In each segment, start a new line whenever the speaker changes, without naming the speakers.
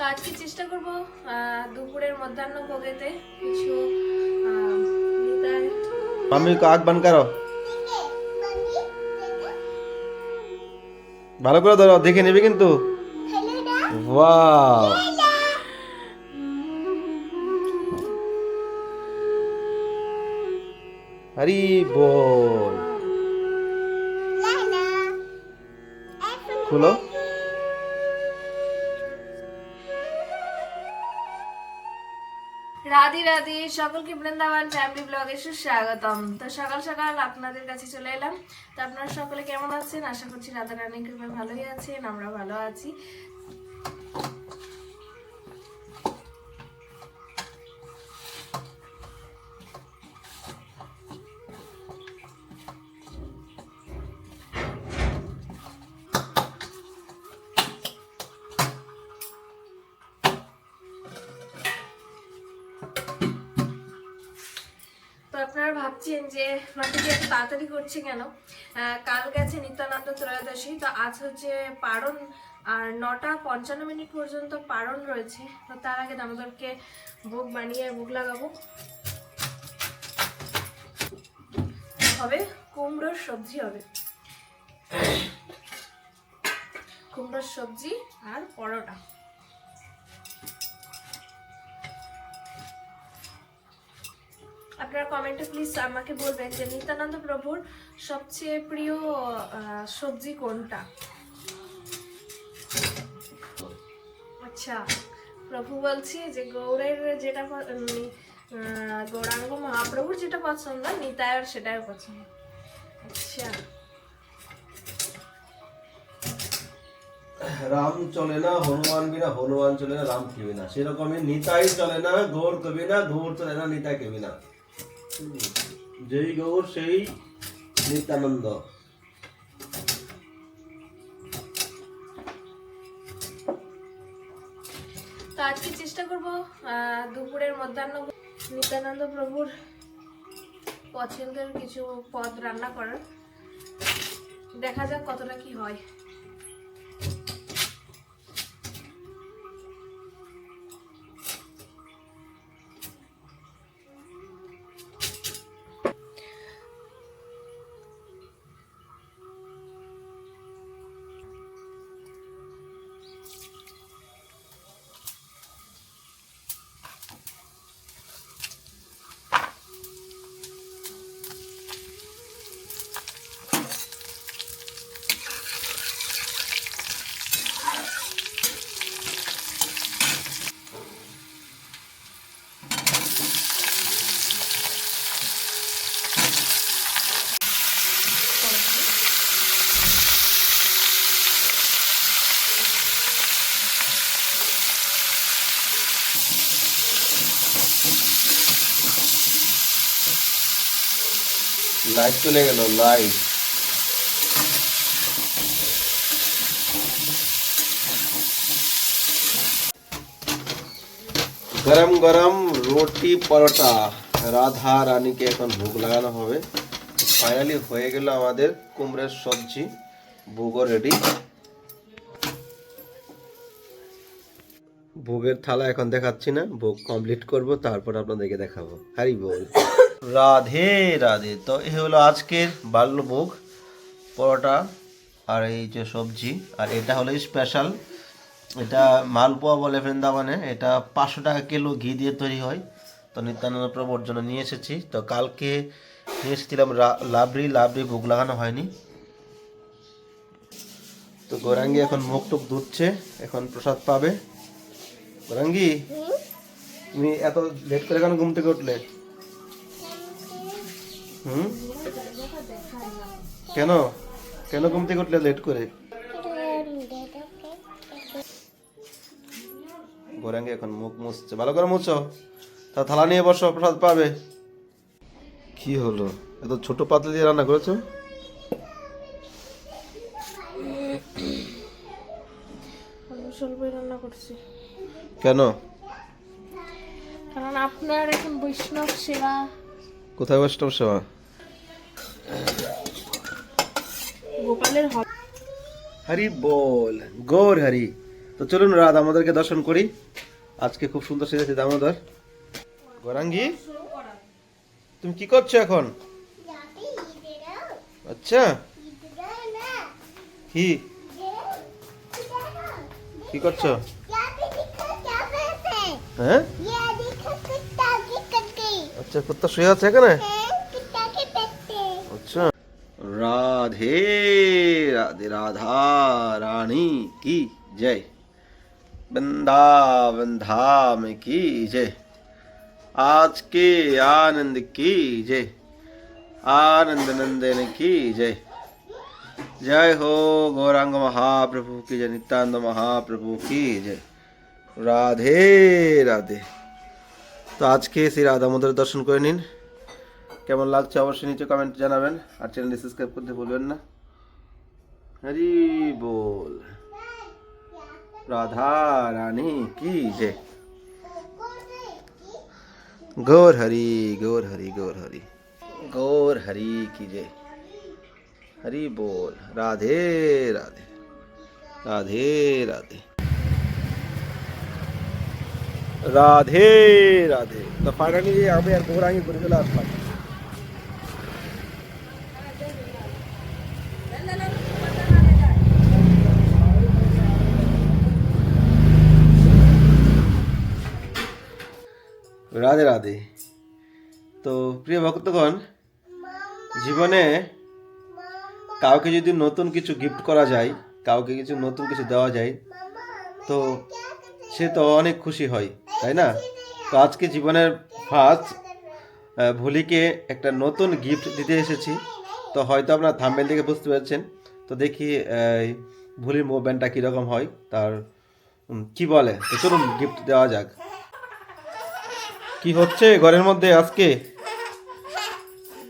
তো আজকে চেষ্টা করব দুপুরের মধ্যাহ্ন ভোগেতে কিছু
মাম্মি আগ বান করো। ভালো করে ধরো দেখে নেবে কিন্তু। ওয়াও আরে বল। খুলো।
রাধি রাধি, সকলকে বৃন্দাবন ফ্যামিলি ব্লগে সুস্বাগতম। তো সকাল সকাল আপনাদের কাছে চলে এলাম। তো আপনারা সকলে কেমন আছেন? আশা করছি রাধা রানী কৃপায় ভালোই আছেন আমরা ভালো আছি। ভাবছেন যে নটিকে এত তাড়াতাড়ি করছে কেন? কাল গেছে নিত্যানন্দ ত্রয়োদশী, তো আজ হচ্ছে পারণ, আর নটা পঞ্চান্ন মিনিট পর্যন্ত পারণ রয়েছে। তো তার আগে দামোদরকে ভোগ বানিয়ে ভোগ লাগাবো। হবে কুমড়োর সবজি, হবে। কুমড়োর সবজি আর পরোটা। আপনারা কমেন্টে প্লিজ আমাকে বলবেন যে নিত্যানন্দ প্রভুর সবচেয়ে প্রিয় সবজি কোনটা? আচ্ছা প্রভু বলছি যে গৌরের যেটা গৌরাঙ্গ মহাপ্রভুর যেটা পছন্দ নিতায়ের সেটাই পছন্দ। আচ্ছা।
রাম চলে না, হনুমান বিনা, হনুমান চলে না, রাম কেবি না। সেরকমই নিতাই চলে না, গৌর কবি না, গৌর চলে না, নিতাই কবি না। যেই গৌর, সেই নিত্যানন্দ।
তো আজকে চেষ্টা করব দুপুরের মধ্যাহ্ন নিত্যানন্দ প্রভুর পছন্দের কিছু পদ রান্না করার। দেখা যাক কতটা কি হয়।
লাইট চলে গেল লাইট গরম গরম রুটি পরোটা। রাধা রানীকে এখন ভোগ লাগানো হবে। ফাইনালি হয়ে গেল আমাদের কুমড়ের সবজি। ভোগও রেডি ভোগের থালা এখন দেখাচ্ছি না। ভোগ কমপ্লিট করব, তারপর আপনাদেরকে দেখাবো। হারি বল। রাধে রাধে। তো এই হলো আজকের বাল্যভোগ পরোটা আর এই যে সবজি। আর এটা হলো স্পেশাল এটা মালপোয়া বলে বৃন্দাবনে। এটা পাঁচশো টাকা কিলো ঘি দিয়ে তৈরি হয়। তো নিত্যানন্দ প্রভুর জন্য নিয়ে এসেছি। তো কালকে নিয়ে এসেছিলাম লাবড়ি। লাবড়ি ভোগ লাগানো হয়নি। তো গৌরাঙ্গি এখন মুখ টুক ধুচ্ছে। এখন প্রসাদ পাবে। গৌরাঙ্গি, তুমি এত লেট করে কেন ঘুম থেকে উঠলে? হুম? কেন? কেন ঘুম থেকে উঠলে লেট করে? গোরাঙ্গে এখন মুখ মুছছে। ভালো করে মুছো। তা থালা নিয়ে বসো প্রসাদ পাবে। কি হলো? এত ছোট পাতলা দিয়ে রান্না করেছ?
অল্প রান্না করছি।
কেন?
কারণ আপনার এখন বৈষ্ণব সেবা।
কোথায় বৈষ্ণব সেবা
গোপালের
হরি বল গৌর হরি। তো চলুন রাত আমাদেরকে দর্শন করি। আজকে খুব সুন্দর সেজেছে দামোদর। গরাঙ্গি তুমি কি করছ এখন? আচ্ছা। কি? কি করছ? হ্যাঁ? আচ্ছা কুত্তা শুয়ে আছে এখানে আচ্ছা রাধে রাধে রাধা রানী की जय वृंदावन धाम की जय आज के आनंद की जय आनंद नंदन की जय जय हो गौरांग महाप्रभु की जय नित्यानंद महाप्रभु की जय রাধে রাধে তো আজকে সেই রাধা মন্দির দর্শন করে নিন। কেমন লাগছে অবশ্যই নিচে কমেন্ট জানাবেন, আর চ্যানেলটি সাবস্ক্রাইব করতে ভুলবেন না। হরি বল। রাধা রানী, কি জয় গৌর হরি গৌর হরি গৌর হরি। গৌর হরি, কি জয় হরি बोल রাধে রাধে। রাধে রাধে। রাধে রাধে। তো ফাইনালি আমি আর গৌরাঙ্গি করে চলে আসলাম। রাধে রাধে। তো প্রিয় ভক্তগণ, জীবনে কাউকে যদি নতুন কিছু গিফট করা যায়, কাউকে কিছু নতুন কিছু দেওয়া যায়, তো সে তো অনেক খুশি হয় তাই না? তো আজকে জীবনের ফার্স্ট ভুলিকে একটা নতুন গিফট দিতে এসেছি। তো হয়তো আপনার থাম্বেল থেকে বুঝতে পারছেন। তো দেখি ভুলির মুভমেন্টটা কীরকম হয় তার কি বলে? তো চলুন গিফট দেওয়া যাক। কি হচ্ছে ঘরের মধ্যে আজকে?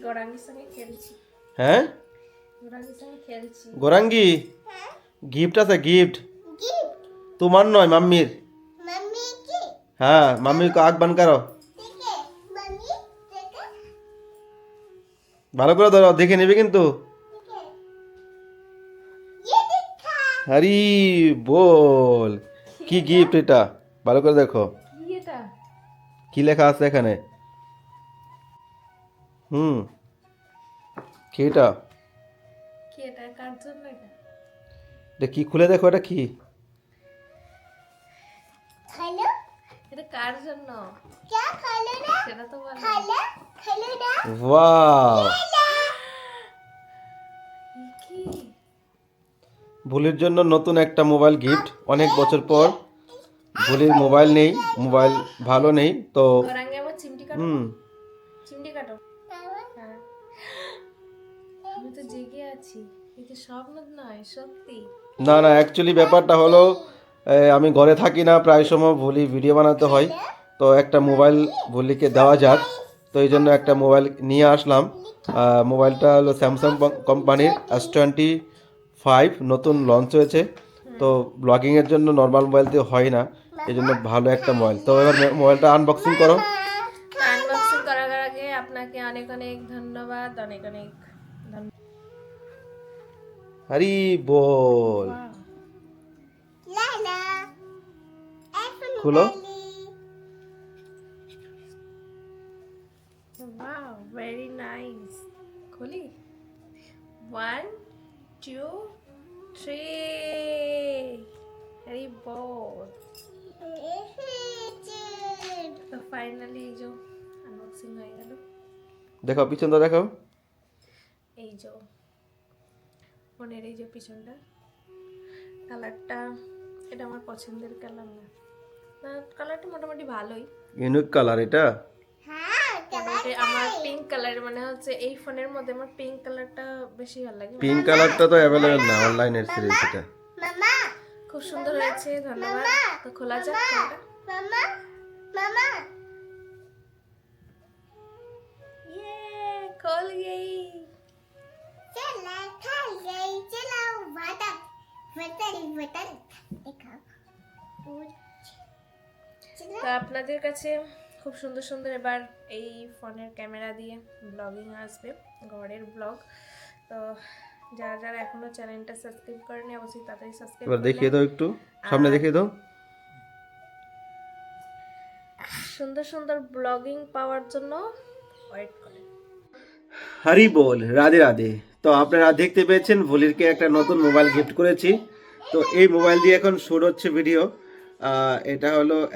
গরাঙ্গির সঙ্গে খেলছি।
হ্যাঁ?
গরাঙ্গির সঙ্গে খেলছি।
গোরাঙ্গি? গিফট আছে গিফট তোমার নয় মাম্মির। হ্যাঁ મમ્મી કો આગ બંધ ভালো করে ধরো দেখে নেবে কিন্তু। আরে বল কি গিফট এটা? ভালো করে দেখো।
কি
লেখা আছে এখানে? হুম কি এটা?
এটা
কি খুলে দেখো এটা কি?
কার জন্য? সেটা তো বলো।
ওয়াও।
কি
ভুলির জন্য নতুন একটা মোবাইল গিফট অনেক বছর পর। ভুলির মোবাইল নেই মোবাইল ভালো নেই তো হুম।
চিমটি কাটো। হ্যাঁ। আমি তো জেগে আছি। এটা স্বপ্ন নয় সত্যি।
না না অ্যাকচুয়ালি ব্যাপারটা হলো আমি ঘরে থাকি না প্রায় সময় ভুলি ভিডিও বানাতে হয়। তো একটা মোবাইল ভুলিকে দেওয়া যাক। তো এই জন্য একটা মোবাইল নিয়ে আসলাম। মোবাইলটা হলো স্যামসাং কোম্পানির এস টোয়েন্টি ফাইভ নতুন লঞ্চ হয়েছে। তো ব্লগিংয়ের জন্য নর্মাল মোবাইল দিয়ে হয় না। এই জন্য ভালো একটা মোবাইল তো এবার মোবাইলটা আনবক্সিং করো।
আনবক্সিং করার আগে আপনাকে অনেক অনেক ধন্যবাদ অনেক অনেক ধন্যবাদ।
হরি বল। খুলো।
Wow, very nice. খুলি। ওয়ান টু থ্রি হ্যারি বল তো ফাইনালি এই যে আনবক্সিং হয়ে গেল।
দেখো পিছনটা দেখো।
এই যে ফোনের এই যে পিছনটা। কালারটা এটা আমার পছন্দের কালার না। কালারটা মোটামুটি ভালোই।
ইউনিক কালার এটা?
মোটামুটি আমার পিঙ্ক কালার মানে হচ্ছে এই ফোনের মধ্যে আমার পিঙ্ক কালারটা বেশি ভালো লাগে।
পিঙ্ক কালারটা তো অ্যাভেলেবেল না অনলাইনের সিরিজ এটা
খুব সুন্দর হয়েছে ধন্যবাদ। তো খোলা যাক ফোনটা তো আপনাদের কাছে খুব সুন্দর সুন্দর এবার এই ফোনের ক্যামেরা দিয়ে ব্লগিং আসবে ঘরের ব্লগ তো যারা যারা এখনও চ্যানেলটা সাবস্ক্রাইব করেনি অবশ্যই তাড়াতাড়ি সাবস্ক্রাইব
এবার দেখিয়ে দাও। একটু। সামনে দেখিয়ে দাও।
সুন্দর সুন্দর ব্লগিং পাওয়ার জন্য ওয়েট করেন।
হরি বল রাধে রাধে। তো আপনারা দেখতে পেয়েছেন ভলিরকে একটা নতুন মোবাইল গিফট করেছি। তো এই মোবাইল দিয়ে এখন শুরু হচ্ছে ভিডিও এটা হলো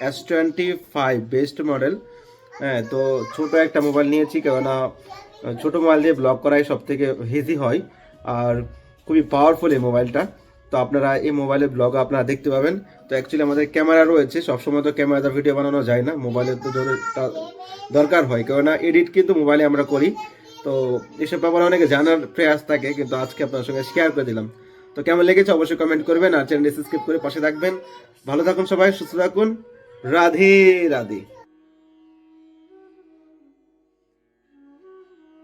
S twenty five best model হ্যাঁ তো ছোট একটা মোবাইল নিয়েছি, কেননা ছোট মোবাইল দিয়ে ব্লগ করাই সব থেকে হেজি হয়, আর খুবই পাওয়ারফুল এই মোবাইলটা তো আপনারা এই মোবাইলে ব্লগ আপনারা দেখতে পাবেন। তো অ্যাকচুয়ালি আমাদের ক্যামেরা রয়েছে, সবসময় তো ক্যামেরাতে ভিডিও বানানো যায় না মোবাইলের তা- দরকার হয়, কেননা এডিট কিন্তু মোবাইলে আমরা করি। তো এসব ব্যাপারে অনেকে জানার প্রয়াস থাকে, কিন্তু আজকে আপনার সঙ্গে শেয়ার করে দিলাম। তো কেমন লেগেছে অবশ্যই কমেন্ট করবেন আর চ্যানেলটি সাবস্ক্রাইব করে পাশে থাকবেন। ভালো থাকুন সবাই, সুস্থ থাকুন। রাধে রাধে।